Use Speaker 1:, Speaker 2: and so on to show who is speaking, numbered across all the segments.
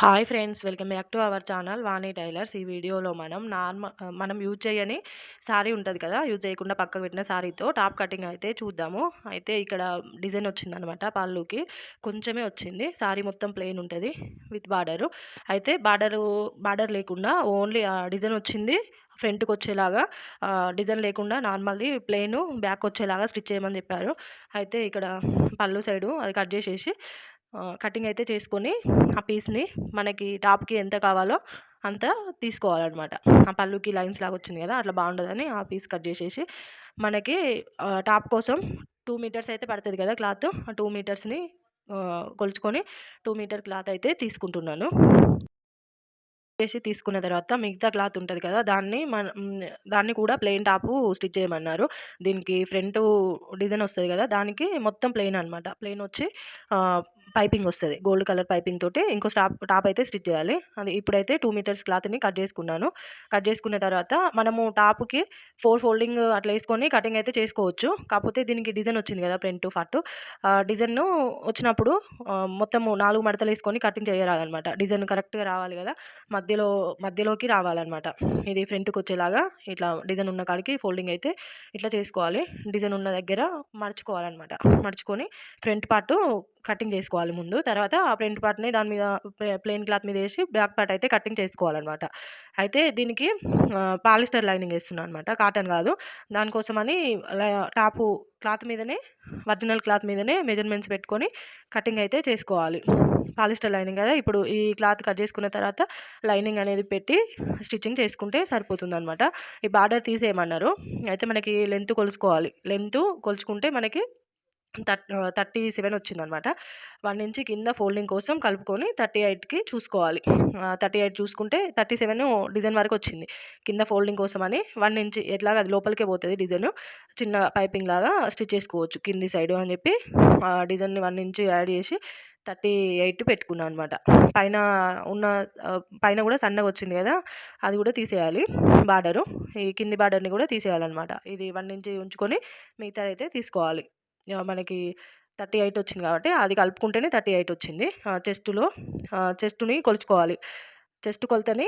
Speaker 1: Hi friends welcome back to our channel Vani tailors. ఈ వీడియోలో మనం నార్మల్ మనం యూజ్ చేయని శారీ ఉంటుంది కదా యూజ్ చేయకుండా పక్కకు పెట్టిన శారీతో టాప్ కటింగ్ అయితే చూద్దాము. అయితే ఇక్కడ డిజైన్ వచ్చిందనమాట పళ్ళుకి కొంచెమే వచ్చింది. శారీ మొత్తం ప్లెయిన్ ఉంటుంది విత్ బార్డరు. అయితే బార్డరు బార్డర్ లేకుండా ఓన్లీ ఆ డిజైన్ వచ్చింది ఫ్రంట్కి వచ్చేలాగా డిజైన్ లేకుండా నార్మల్ది ప్లెయిన్ బ్యాక్ వచ్చేలాగా స్టిచ్ చేయమని చెప్పారు. అయితే ఇక్కడ పళ్ళు సైడు అది కట్ చేసేసి కటింగ్ అయితే చేసుకొని ఆ పీస్ని మనకి టాప్కి ఎంత కావాలో అంత తీసుకోవాలన్నమాట. ఆ పళ్ళుకి లైన్స్ లాగా వచ్చింది కదా అట్లా బాగుండదని ఆ పీస్ కట్ చేసేసి మనకి టాప్ కోసం టూ మీటర్స్ అయితే పడుతుంది కదా క్లాత్. ఆ టూ మీటర్స్ని కొలుచుకొని టూ మీటర్ క్లాత్ అయితే తీసుకుంటున్నాను. చేసి తీసుకున్న తర్వాత మిగతా క్లాత్ ఉంటుంది కదా దాన్ని మన దాన్ని కూడా ప్లెయిన్ టాపు స్టిచ్ చేయమన్నారు. దీనికి ఫ్రంట్ డిజైన్ వస్తుంది కదా దానికి మొత్తం ప్లెయిన్ అనమాట ప్లెయిన్ వచ్చి పైపింగ్ వస్తుంది. గోల్డ్ కలర్ పైపింగ్ తోటి ఇంకో స్టాప్ టాప్ అయితే స్టిచ్ చేయాలి. అది ఇప్పుడైతే టూ మీటర్స్ క్లాత్ని కట్ చేసుకున్నాను. కట్ చేసుకున్న తర్వాత మనము టాప్కి ఫోర్ ఫోల్డింగ్ అట్లా వేసుకొని కటింగ్ అయితే చేసుకోవచ్చు. కాకపోతే దీనికి డిజైన్ వచ్చింది కదా ఫ్రంట్ ఫాట్ డిజైన్ వచ్చినప్పుడు మొత్తము నాలుగు మడతలు వేసుకొని కటింగ్ చేయరాదనమాట డిజైన్ కరెక్ట్గా రావాలి కదా మధ్యలో మధ్యలోకి రావాలన్నమాట. ఇది ఫ్రంట్కి వచ్చేలాగా ఇట్లా డిజైన్ ఉన్న కాడికి ఫోల్డింగ్ అయితే ఇట్లా చేసుకోవాలి. డిజైన్ ఉన్న దగ్గర మడుచుకోవాలన్నమాట. మడుచుకొని ఫ్రంట్ పార్ట్ కటింగ్ చేసుకోవాలి ముందు. తర్వాత ఆ ప్రింట్ పార్ట్ని దాని మీద ప్లెయిన్ క్లాత్ మీద వేసి బ్యాక్ పార్ట్ అయితే కటింగ్ చేసుకోవాలన్నమాట. అయితే దీనికి పాలిస్టర్ లైనింగ్ వేస్తున్నాను అనమాట కాటన్ కాదు. దానికోసమని టాపు క్లాత్ మీదనే ఒరిజినల్ క్లాత్ మీదనే మెజర్మెంట్స్ పెట్టుకొని కటింగ్ అయితే చేసుకోవాలి. పాలిస్టర్ లైనింగ్ కదా ఇప్పుడు ఈ క్లాత్ కట్ చేసుకున్న తర్వాత లైనింగ్ అనేది పెట్టి స్టిచ్చింగ్ చేసుకుంటే సరిపోతుంది అనమాట ఈ బార్డర్ తీసేయమన్నారు. అయితే మనకి లెంత్ కొలుచుకోవాలి. లెంత్ కొలుచుకుంటే మనకి థర్టీ సెవెన్ వచ్చిందనమాట. వన్ ఇంచ్ కింద ఫోల్డింగ్ కోసం కలుపుకొని థర్టీ ఎయిట్కి చూసుకోవాలి. థర్టీ ఎయిట్ చూసుకుంటే థర్టీ సెవెన్ డిజైన్ వరకు వచ్చింది. కింద ఫోల్డింగ్ కోసం అని వన్ ఇంచ్ ఎట్లాగా అది లోపలికే పోతుంది డిజైన్. చిన్న పైపింగ్ లాగా స్టిచ్ చేసుకోవచ్చు కింది సైడ్ అని చెప్పి. డిజైన్ని వన్ ఇంచ్ యాడ్ చేసి థర్టీ ఎయిట్ పెట్టుకున్నాను అనమాట. పైన ఉన్న పైన కూడా సన్నగా వచ్చింది కదా అది కూడా తీసేయాలి బార్డరు. ఈ కింది బార్డర్ని కూడా తీసేయాలన్నమాట. ఇది వన్ ఇంచ్ ఉంచుకొని మిగతాది అయితే తీసుకోవాలి. మనకి థర్టీ ఎయిట్ వచ్చింది కాబట్టి అది కలుపుకుంటేనే థర్టీ ఎయిట్ వచ్చింది. చెస్టులో చెస్టుని కొలుచుకోవాలి. చెస్ట్ కొలతని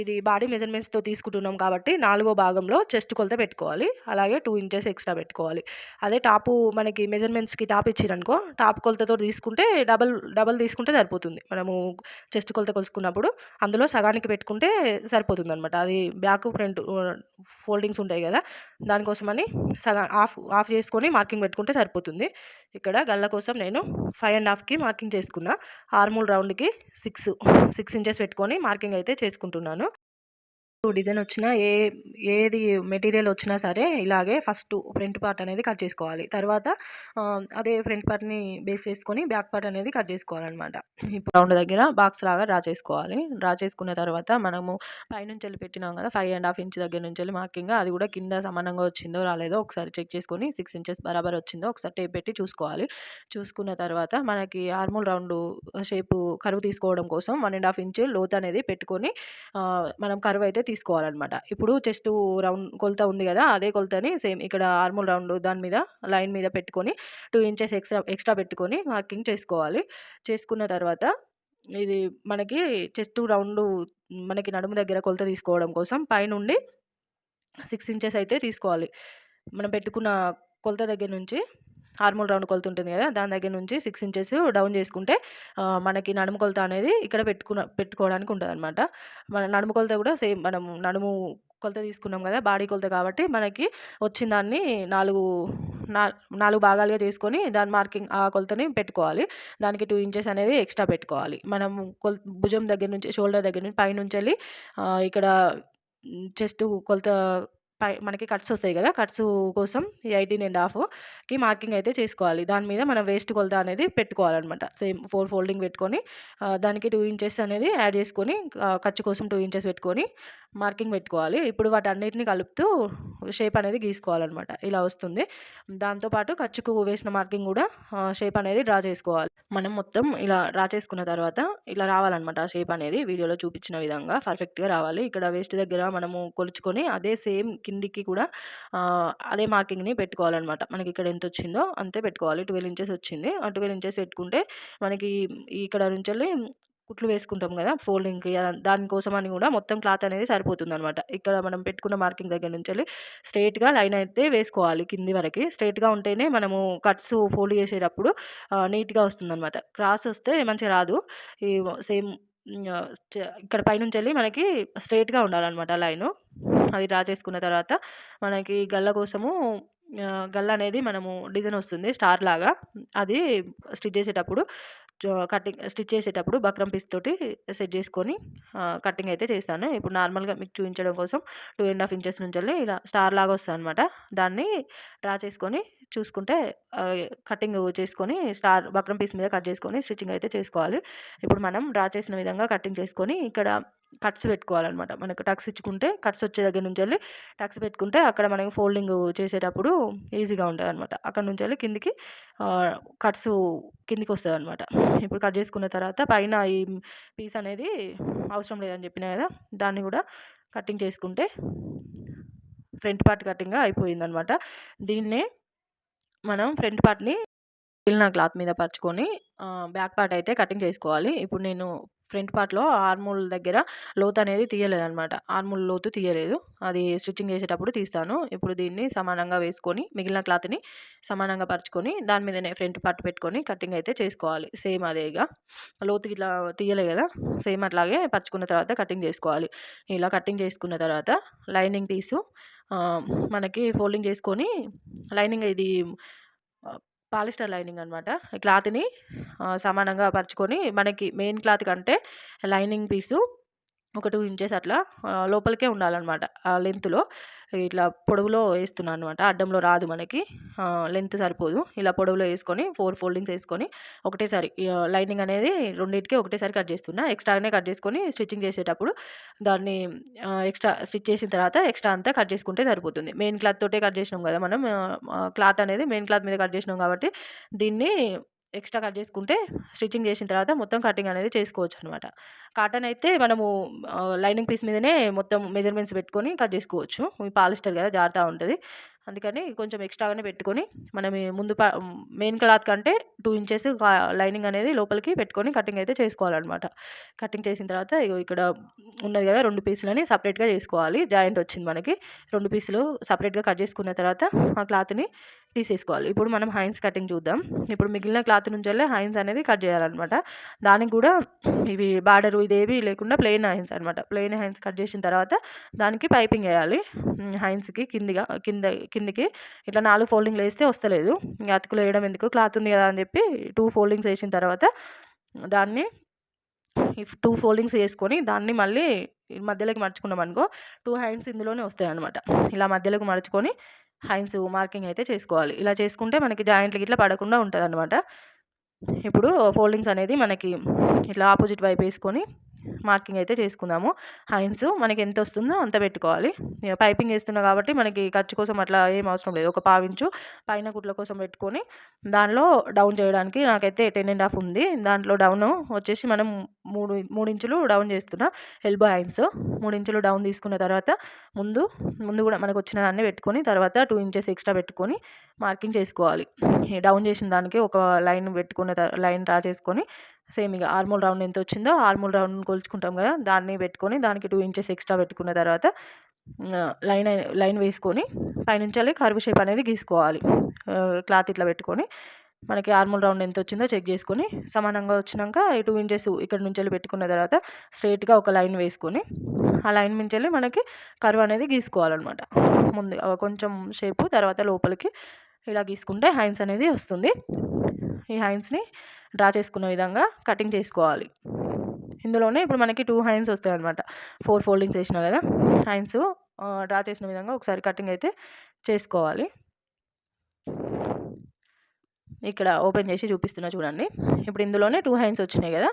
Speaker 1: ఇది బాడీ మెజర్మెంట్స్తో తీసుకుంటున్నాం కాబట్టి నాలుగో భాగంలో చెస్ట్ కొలత పెట్టుకోవాలి. అలాగే టూ ఇంచెస్ ఎక్స్ట్రా పెట్టుకోవాలి. అదే టాపు మనకి మెజర్మెంట్స్కి టాప్ ఇచ్చిరనుకో టాప్ కొలతతో తీసుకుంటే డబల్ డబల్ తీసుకుంటే సరిపోతుంది. మనము చెస్ట్ కొలత కొలుచుకున్నప్పుడు అందులో సగానికి పెట్టుకుంటే సరిపోతుంది అనమాట అది బ్యాక్ ఫ్రంట్ ఫోల్డింగ్స్ ఉంటాయి కదా దానికోసమని సగం ఆఫ్ ఆఫ్ చేసుకొని మార్కింగ్ పెట్టుకుంటే సరిపోతుంది. ఇక్కడ గల్ల కోసం నేను ఫైవ్ అండ్ హాఫ్కి మార్కింగ్ చేసుకున్నా. ఆర్మూల్ రౌండ్కి సిక్స్ సిక్స్ ఇంచెస్ పెట్టుకొని మార్కింగ్ అయితే చేసుకుంటున్నాను. డిజైన్ వచ్చినా ఏ ఏది మెటీరియల్ వచ్చినా సరే ఇలాగే ఫస్ట్ ఫ్రంట్ పార్ట్ అనేది కట్ చేసుకోవాలి. తర్వాత అదే ఫ్రంట్ పార్ట్ని బేస్ చేసుకొని బ్యాక్ పార్ట్ అనేది కట్ చేసుకోవాలన్నమాట. ఇప్పుడు రౌండ్ దగ్గర బాక్స్ లాగా డ్రా చేసుకోవాలి. డ్రా చేసుకున్న తర్వాత మనము పైనుంచి వెళ్ళి పెట్టినాం కదా ఫైవ్ అండ్ హాఫ్ ఇంచ్ దగ్గర నుంచి వెళ్ళి మార్కింగ్ అది కూడా కింద సమానంగా వచ్చిందో రాలేదో ఒకసారి చెక్ చేసుకొని సిక్స్ ఇంచెస్ బరాబర్ వచ్చిందో ఒకసారి టేప్ పెట్టి చూసుకోవాలి. చూసుకున్న తర్వాత మనకి ఆర్మూల్ రౌండ్ షేపు కరువు తీసుకోవడం కోసం వన్ అండ్ హాఫ్ ఇంచ్ లోత్ అనేది పెట్టుకొని మనం కరువు అయితే తీసుకోవాలన్నమాట. ఇప్పుడు చెస్ట్ రౌండ్ కొలత ఉంది కదా అదే కొలతని సేమ్ ఇక్కడ ఆర్మోల్ రౌండ్ దాని మీద లైన్ మీద పెట్టుకొని టూ ఇంచెస్ ఎక్స్ట్రా ఎక్స్ట్రా పెట్టుకొని మార్కింగ్ చేసుకోవాలి. చేసుకున్న తర్వాత ఇది మనకి చెస్ట్ రౌండ్ మనకి నడుము దగ్గర కొలత తీసుకోవడం కోసం పైనుండి సిక్స్ ఇంచెస్ అయితే తీసుకోవాలి. మనం పెట్టుకున్న కొలత దగ్గర నుంచి హార్మోన్ రౌండ్ కొలత ఉంటుంది కదా దాని దగ్గర నుంచి సిక్స్ ఇంచెస్ డౌన్ చేసుకుంటే మనకి నడుము కొలత అనేది ఇక్కడ పెట్టుకున్న పెట్టుకోవడానికి ఉంటుంది అనమాట మన నడుము కొలత కూడా సేమ్ మనం నడుము కొలత తీసుకున్నాం కదా బాడీ కొలత కాబట్టి మనకి వచ్చిన దాన్ని నాలుగు నాలుగు భాగాలుగా చేసుకొని దాని మార్కింగ్ ఆ కొలతని పెట్టుకోవాలి. దానికి టూ ఇంచెస్ అనేది ఎక్స్ట్రా పెట్టుకోవాలి. మనం కొల్ భుజం దగ్గర నుంచి షోల్డర్ దగ్గర నుంచి పైనుంచి వెళ్ళి ఇక్కడ చెస్ట్ కొలత పై మనకి కట్స్ వస్తాయి కదా కట్స్ కోసం ఈ ఎయిటీన్ అండ్ హాఫ్కి మార్కింగ్ అయితే చేసుకోవాలి. దాని మీద మనం వేస్ట్ కొలత అనేది పెట్టుకోవాలన్నమాట. సేమ్ ఫోర్ ఫోల్డింగ్ పెట్టుకొని దానికి టూ ఇంచెస్ అనేది యాడ్ చేసుకొని ఖర్చు కోసం టూ ఇంచెస్ పెట్టుకొని మార్కింగ్ పెట్టుకోవాలి. ఇప్పుడు వాటి అన్నిటిని కలుపుతూ షేప్ అనేది గీసుకోవాలన్నమాట. ఇలా వస్తుంది. దాంతోపాటు ఖర్చుకు వేసిన మార్కింగ్ కూడా షేప్ అనేది డ్రా చేసుకోవాలి. మనం మొత్తం ఇలా డ్రా చేసుకున్న తర్వాత ఇలా రావాలన్నమాట ఆ షేప్ అనేది. వీడియోలో చూపించిన విధంగా పర్ఫెక్ట్గా రావాలి. ఇక్కడ వేస్ట్ దగ్గర మనము కొలుచుకొని అదే సేమ్ కిందికి కూడా అదే మార్కింగ్ని పెట్టుకోవాలన్నమాట. మనకి ఇక్కడ ఎంత వచ్చిందో అంతే పెట్టుకోవాలి. ట్వెల్వ్ ఇంచెస్ వచ్చింది. ఆ ట్వెల్వ్ ఇంచెస్ పెట్టుకుంటే మనకి ఇక్కడ నుంచి కుట్లు వేసుకుంటాం కదా ఫోల్డింగ్కి దానికోసం అని కూడా మొత్తం క్లాత్ అనేది సరిపోతుంది అనమాట ఇక్కడ మనం పెట్టుకున్న మార్కింగ్ దగ్గర నుంచి వెళ్ళి స్ట్రైట్గా లైన్ అయితే వేసుకోవాలి కింది వరకు. స్ట్రైట్గా ఉంటేనే మనము కట్స్ ఫోల్డ్ చేసేటప్పుడు నీట్గా వస్తుంది అనమాట క్రాస్ వస్తే మంచిగా రాదు. ఈ సేమ్ ఇక్కడ పైనుంచి వెళ్ళి మనకి స్ట్రైట్గా ఉండాలన్నమాట లైను. అది డ్రా చేసుకున్న తర్వాత మనకి గల్ల కోసము గల్ల అనేది మనము డిజైన్ వస్తుంది స్టార్ లాగా. అది స్టిచ్ చేసేటప్పుడు కటింగ్ స్టిచ్ చేసేటప్పుడు బక్రం పీస్ తోటి సెట్ చేసుకొని కటింగ్ అయితే చేస్తాను. ఇప్పుడు నార్మల్గా మీకు చూపించడం కోసం టూ అండ్ హాఫ్ ఇంచెస్ నుంచి ఇలా స్టార్ లాగా వస్తుంది అనమాట దాన్ని డ్రా చేసుకొని చూసుకుంటే కటింగ్ చేసుకొని స్టార్ బక్రం పీస్ మీద కట్ చేసుకొని స్టిచ్చింగ్ అయితే చేసుకోవాలి. ఇప్పుడు మనం డ్రా చేసిన విధంగా కటింగ్ చేసుకొని ఇక్కడ కట్స్ పెట్టుకోవాలన్నమాట. మనకు టక్స్ ఇచ్చుకుంటే కట్స్ వచ్చే దగ్గర నుంచి వెళ్ళి టక్స్ పెట్టుకుంటే అక్కడ మనకి ఫోల్డింగ్ చేసేటప్పుడు ఈజీగా ఉంటుంది అనమాట అక్కడ నుంచి వెళ్ళి కిందికి కట్స్ కిందికి వస్తుంది అనమాట ఇప్పుడు కట్ చేసుకున్న తర్వాత పైన ఈ పీస్ అనేది అవసరం లేదని చెప్పిన కదా దాన్ని కూడా కటింగ్ చేసుకుంటే ఫ్రంట్ పార్ట్ కటింగ్గా అయిపోయిందనమాట దీన్నే మనం ఫ్రంట్ పార్ట్ని మిగిలిన క్లాత్ మీద పరుచుకొని బ్యాక్ పార్ట్ అయితే కటింగ్ చేసుకోవాలి. ఇప్పుడు నేను ఫ్రంట్ పార్ట్లో ఆర్మూల్ దగ్గర లోతు అనేది తీయలేదనమాట ఆర్మూల్ లోతు తీయలేదు. అది స్టిచ్చింగ్ చేసేటప్పుడు తీస్తాను. ఇప్పుడు దీన్ని సమానంగా వేసుకొని మిగిలిన క్లాత్ని సమానంగా పరుచుకొని దాని మీదనే ఫ్రంట్ పార్ట్ పెట్టుకొని కటింగ్ అయితే చేసుకోవాలి. సేమ్ అదేగా లోతు ఇట్లా తీయలే కదా సేమ్ అట్లాగే పరుచుకున్న తర్వాత కటింగ్ చేసుకోవాలి. ఇలా కటింగ్ చేసుకున్న తర్వాత లైనింగ్ పీసు మనకి ఫోల్డింగ్ చేసుకొని లైనింగ్ ఇది పాలిస్టర్ లైనింగ్ అనమాట క్లాత్ని సమానంగా పరుచుకొని మనకి మెయిన్ క్లాత్ కంటే లైనింగ్ పీసు ఒక టూ ఇంచెస్ అట్లా లోపలికే ఉండాలన్నమాట. ఆ లెంత్లో ఇట్లా పొడవులో వేస్తున్నాను అనమాట అడ్డంలో రాదు మనకి. లెంత్ సరిపోదు. ఇలా పొడవులో వేసుకొని ఫోర్ ఫోల్డింగ్స్ వేసుకొని ఒకటేసారి లైనింగ్ అనేది రెండింటికి ఒకటేసారి కట్ చేస్తున్నా. ఎక్స్ట్రానే కట్ చేసుకొని స్టిచ్చింగ్ చేసేటప్పుడు దాన్ని ఎక్స్ట్రా స్టిచ్ చేసిన తర్వాత ఎక్స్ట్రా అంతా కట్ చేసుకుంటే సరిపోతుంది. మెయిన్ క్లాత్ తోటే కట్ చేసినాం కదా మనం. క్లాత్ అనేది మెయిన్ క్లాత్ మీద కట్ చేసినాం కాబట్టి దీన్ని ఎక్స్ట్రా కట్ చేసుకుంటే స్టిచ్చింగ్ చేసిన తర్వాత మొత్తం కటింగ్ అనేది చేసుకోవచ్చు అనమాట కాటన్ అయితే మనము లైనింగ్ పీస్ మీదనే మొత్తం మెజర్మెంట్స్ పెట్టుకొని కట్ చేసుకోవచ్చు. పాలిస్టర్ కదా జారుతూ ఉంటుంది. అందుకని కొంచెం ఎక్స్ట్రాగానే పెట్టుకొని మనం ముందు మెయిన్ క్లాత్ కంటే టూ ఇంచెస్ లైనింగ్ అనేది లోపలికి పెట్టుకొని కటింగ్ అయితే చేసుకోవాలన్నమాట. కటింగ్ చేసిన తర్వాత ఇక్కడ ఉన్నది కదా రెండు పీసులని సపరేట్గా చేసుకోవాలి. జాయింట్ వచ్చింది మనకి. రెండు పీసులు సపరేట్గా కట్ చేసుకున్న తర్వాత ఆ క్లాత్ని తీసేసుకోవాలి. ఇప్పుడు మనం హైన్స్ కటింగ్ చూద్దాం. ఇప్పుడు మిగిలిన క్లాత్ నుంచి హైన్స్ అనేది కట్ చేయాలన్నమాట. దానికి కూడా ఇవి బార్డరు ఇదేవి లేకుండా ప్లెయిన్ హైన్స్ అనమాట ప్లెయిన్ హైన్స్ కట్ చేసిన తర్వాత దానికి పైపింగ్ వేయాలి. హైన్స్కి కిందిగా కింద కిందికి ఇట్లా నాలుగు ఫోల్డింగ్లు వేస్తే వస్తలేదు. ఇంకా అతుకులు వేయడం ఎందుకు? క్లాత్ ఉంది కదా అని చెప్పి టూ ఫోల్డింగ్స్ వేసిన తర్వాత దాన్ని టూ ఫోల్డింగ్స్ వేసుకొని దాన్ని మళ్ళీ మధ్యలోకి మర్చుకున్నాం అనుకో టూ హైన్స్ ఇందులోనే వస్తాయి అనమాట ఇలా మధ్యలోకి మర్చుకొని హైన్స్ మార్కింగ్ అయితే చేసుకోవాలి. ఇలా చేసుకుంటే మనకి జాయింట్లు ఇట్లా పడకుండా ఉంటుంది అనమాట ఇప్పుడు ఫోల్డింగ్స్ అనేది మనకి ఇట్లా ఆపోజిట్ వైపు వేసుకొని మార్కింగ్ అయితే చేసుకుందాము. హైన్స్ మనకి ఎంత వస్తుందో అంత పెట్టుకోవాలి. పైపింగ్ వేస్తున్నా కాబట్టి మనకి ఖర్చు కోసం అట్లా ఏం అవసరం లేదు. ఒక పావించు పైన కుట్ల కోసం పెట్టుకొని దానిలో డౌన్ చేయడానికి నాకైతే టెన్ అండ్ హాఫ్ ఉంది. దాంట్లో డౌన్ వచ్చేసి మనం మూడు మూడు ఇంచులు డౌన్ చేస్తున్నా ఎల్బో హైన్స్ మూడు ఇంచులు డౌన్ తీసుకున్న తర్వాత ముందు ముందు కూడా మనకు వచ్చిన దాన్ని పెట్టుకొని తర్వాత టూ ఇంచెస్ ఎక్స్ట్రా పెట్టుకొని మార్కింగ్ చేసుకోవాలి. డౌన్ చేసిన దానికి ఒక లైన్ పెట్టుకున్న లైన్ డ్రా చేసుకొని సేమ్ ఇక ఆర్మూల్ రౌండ్ ఎంత వచ్చిందో ఆర్మూల్ రౌండ్ కొలుచుకుంటాం కదా దాన్ని పెట్టుకొని దానికి టూ ఇంచెస్ ఎక్స్ట్రా పెట్టుకున్న తర్వాత లైన్ లైన్ వేసుకొని పైనుంచాలి కర్వ్ షేప్ అనేది గీసుకోవాలి. క్లాత్ ఇట్లా పెట్టుకొని మనకి ఆర్మోల్ రౌండ్ ఎంత వచ్చిందో చెక్ చేసుకొని సమానంగా వచ్చినాక టూ ఇంచెస్ ఇక్కడ నుంచి వెళ్ళి పెట్టుకున్న తర్వాత స్ట్రైట్గా ఒక లైన్ వేసుకొని ఆ లైన్ నుంచి వెళ్ళి మనకి కర్వ్ అనేది గీసుకోవాలన్నమాట. ముందు కొంచెం షేపు తర్వాత లోపలికి ఇలా గీసుకుంటే హైన్స్ అనేది వస్తుంది. ఈ హైన్స్ని డ్రా చేసుకున్న విధంగా కటింగ్ చేసుకోవాలి. ఇందులోనే ఇప్పుడు మనకి టూ హైన్స్ వస్తాయి అనమాట ఫోర్ ఫోల్డింగ్స్ వేసినా కదా హైన్స్ డ్రా చేసిన విధంగా ఒకసారి కటింగ్ అయితే చేసుకోవాలి. ఇక్కడ ఓపెన్ చేసి చూపిస్తున్నా చూడండి. ఇప్పుడు ఇందులోనే టూ హైన్స్ వచ్చినాయి కదా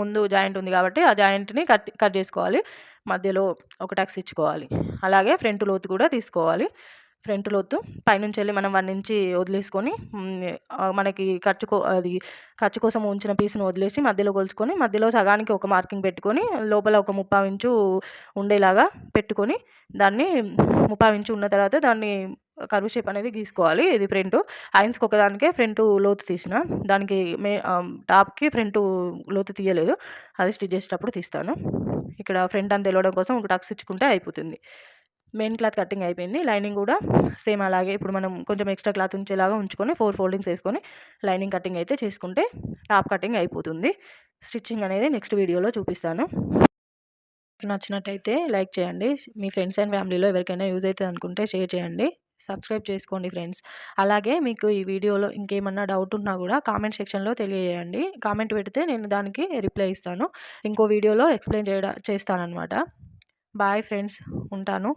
Speaker 1: ముందు జాయింట్ ఉంది కాబట్టి ఆ జాయింట్ని కట్ కట్ చేసుకోవాలి. మధ్యలో ఒక టక్స్ ఇచ్చుకోవాలి. అలాగే ఫ్రంట్ లోతు కూడా తీసుకోవాలి. ఫ్రంట్ లోతు పైనుంచి వెళ్ళి మనం వన్ ఇంచి వదిలేసుకొని మనకి ఖర్చు అది ఖర్చు కోసం ఉంచిన పీస్ని వదిలేసి మధ్యలో కొలుచుకొని మధ్యలో సగానికి ఒక మార్కింగ్ పెట్టుకొని లోపల ఒక ముప్పా ఇంచు ఉండేలాగా పెట్టుకొని దాన్ని ముప్పా ఇంచు ఉన్న తర్వాత దాన్ని కరువు షేప్ అనేది గీసుకోవాలి. ఇది ఫ్రంట్. ఐన్స్కి ఒకదానికే ఫ్రంట్ లోతు తీసిన. దానికి మే టాప్కి ఫ్రంట్ లోతు తీయలేదు. అది స్టిచ్ చేసేటప్పుడు తీస్తాను. ఇక్కడ ఫ్రంట్ అని తెలవడం కోసం ఒక టక్స్ ఇచ్చుకుంటే అయిపోతుంది. మెయిన్ క్లాత్ కటింగ్ అయిపోయింది. లైనింగ్ కూడా సేమ్ అలాగే ఇప్పుడు మనం కొంచెం ఎక్స్ట్రా క్లాత్ ఉంచేలాగా ఉంచుకొని ఫోర్ ఫోల్డింగ్స్ వేసుకొని లైనింగ్ కటింగ్ అయితే చేసుకుంటే టాప్ కటింగ్ అయిపోతుంది. స్టిచ్చింగ్ అనేది నెక్స్ట్ వీడియోలో చూపిస్తాను. నచ్చినట్టయితే లైక్ చేయండి. మీ ఫ్రెండ్స్ అండ్ ఫ్యామిలీలో ఎవరికైనా యూజ్ అవుతుంది అనుకుంటే షేర్ చేయండి. సబ్స్క్రైబ్ చేసుకోండి ఫ్రెండ్స్. అలాగే మీకు ఈ వీడియోలో ఇంకేమన్నా డౌట్ ఉన్నా కూడా కామెంట్ సెక్షన్లో తెలియజేయండి. కామెంట్ పెడితే నేను దానికి రిప్లై ఇస్తాను. ఇంకో వీడియోలో ఎక్స్ప్లెయిన్ చేయడా చేస్తానన్నమాట. Bye friends. ఉంటాను.